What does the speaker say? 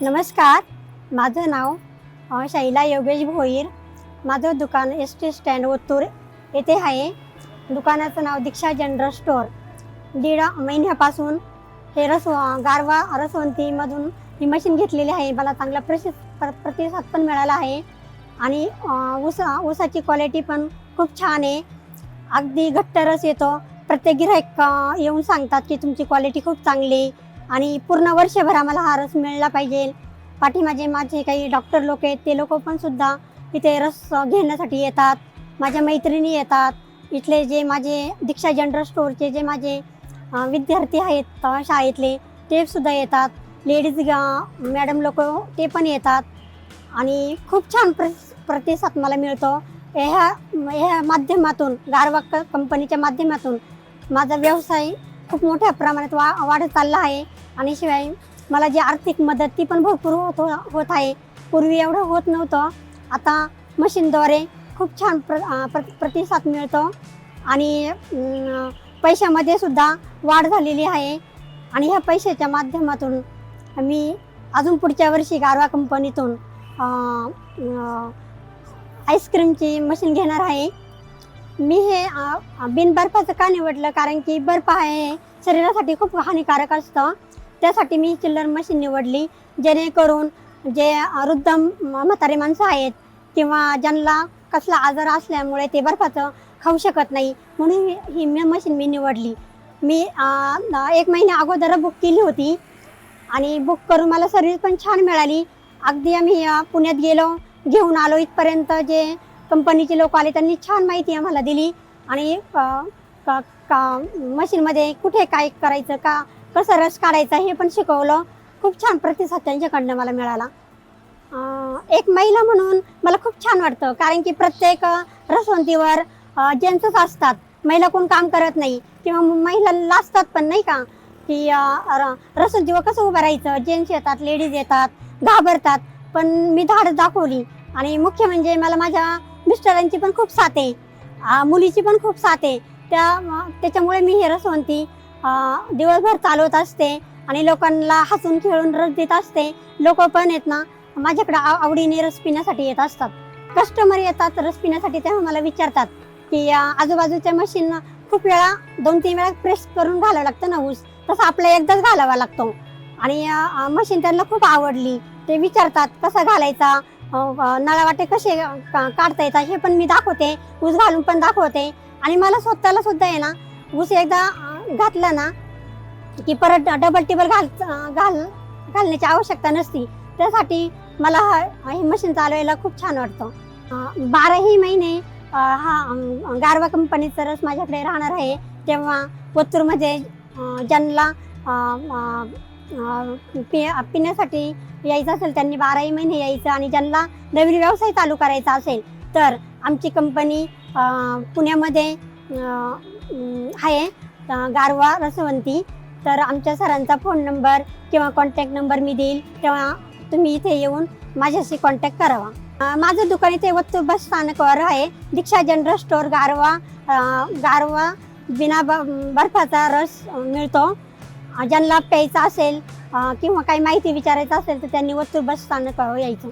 नमस्कार माझं नाव शैला योगेश भोईर. माझं दुकान एस टी स्टँड ओतूर येथे आहे. दुकानाचं नाव दीक्षा जनरल स्टोअर. दीड महिन्यापासून हे रस गारवा रसवंतीमधून ही मशीन घेतलेली आहे. मला चांगला प्रसि प्र प्रतिसाद पण मिळाला आहे. आणि ऊसा ऊस ऊसाची क्वालिटी पण खूप छान आहे. अगदी घट्ट रस येतो. प्रत्येक गिराईक येऊन सांगतात की तुमची क्वालिटी खूप चांगली आहे. आणि पूर्ण वर्षभर आम्हाला हा रस मिळला पाहिजे. पाठीमागे माझे काही डॉक्टर लोक आहेत ते लोक पण सुद्धा इथे रस घेण्यासाठी येतात. माझ्या मैत्रिणी येतात. इथले जे माझे दीक्षा जनरल स्टोअरचे जे माझे विद्यार्थी आहेत शाळेतले ते सुद्धा येतात. लेडीज मॅडम लोक ते पण येतात. आणि खूप छान प्र प्रतिसाद मला मिळतो. ह्या ह्या माध्यमातून गारवा क कंपनीच्या माध्यमातून माझा व्यवसाय खूप मोठ्या प्रमाणात वा वाढत चालला आहे. आणि शिवाय मला जी आर्थिक मदत ती पण भरपूर होत होत आहे. पूर्वी एवढं होत नव्हतं. आता मशीनद्वारे खूप छान प्र प्र प्रतिसाद मिळतो. आणि पैशामध्ये सुद्धा वाढ झालेली आहे. आणि ह्या पैशाच्या माध्यमातून मी अजून पुढच्या वर्षी गारवा कंपनीतून आईस्क्रीमची मशीन घेणार आहे. मी हे बिनबर्फाचं का निवडलं? कारण की बर्फ आहे शरीरासाठी खूप हानिकारक असतं. त्यासाठी मी चिल्लर मशीन निवडली जेणेकरून जे वृद्ध म्हातारे माणसं आहेत किंवा ज्यांना कसला आजार असल्यामुळे ते बर्फाचं खाऊ शकत नाही म्हणून ही- मी मशीन मी निवडली. मी एक महिन्या अगोदर बुक केली होती आणि बुक करून मला सर्विस पण छान मिळाली. अगदी आम्ही पुण्यात गेलो घेऊन आलो. इथपर्यंत जे कंपनीचे लोक आले त्यांनी छान माहिती आम्हाला दिली. आणि का का मशीनमध्ये कुठे काय करायचं का कसं रस काढायचा हे पण शिकवलं. खूप छान प्रतिसाद त्यांच्याकडनं मला मिळाला. एक महिला म्हणून मला खूप छान वाटतं कारण की प्रत्येक रसवंतीवर जेंट्सच असतात. महिला कोण काम करत नाही किंवा महिला लाजतात पण नाही का? की रसवंतीवर कसं उभं राहायचं? जेंट्स येतात लेडीज येतात घाबरतात. पण मी धाड दाखवली. आणि मुख्य म्हणजे मला माझ्या मिस्टरांची पण खूप साथ आहे. मुलीची पण खूप साथ आहे. त्या त्याच्यामुळे मी हे रसवंती दिवसभर चालवत असते आणि लोकांना हसून खेळून रस देत असते. लोक पण येत ना माझ्याकडे आव- आवडीने रस पिण्यासाठी येत असतात. कस्टमर येतात रस पिण्यासाठी तेव्हा मला विचारतात की आजूबाजूच्या मशीन खूप वेळा दोन तीन वेळा प्रेस करून घालावं लागतं ना ऊस. तसं आपला एकदाच घालावा लागतो. आणि मशीन त्यांना खूप आवडली. ते विचारतात कसा घालायचा? नळावाटे कसे का- काढता येतात हे पण मी दाखवते. ऊस घालून पण दाखवते. आणि मला स्वतःला सुद्धा आहे ना ऊस एकदा घातला ना की परत डबल टेबल घाल घाल घालण्याची आवश्यकता नसती. त्यासाठी मला हे मशीन चालवायला खूप छान वाटतं. बाराही महिने हा गारवा कंपनीचा रस माझ्याकडे राहणार आहे. तेव्हा पोत्तूरमध्ये ज्यांना पि पिण्यासाठी यायचं असेल त्यांनी बाराही महिने यायचं आणि ज्यांना नवीन व्यवसाय चालू करायचा असेल तर आमची कंपनी पुण्यामध्ये आहे गारवा रसवंती. तर आमच्या सरांचा फोन नंबर किंवा कॉन्टॅक्ट नंबर मी देईल तेव्हा तुम्ही इथे येऊन माझ्याशी कॉन्टॅक्ट करावा. माझं दुकान इथे वत्तू बस स्थानकावर आहे. दीक्षा जनरल स्टोअर गारवा गारवा बिना ब बर्फाचा रस मिळतो. ज्यांना प्यायचा असेल किंवा काही माहिती विचारायचं असेल तर त्यांनी वस्तू बस स्थानकावर यायचं.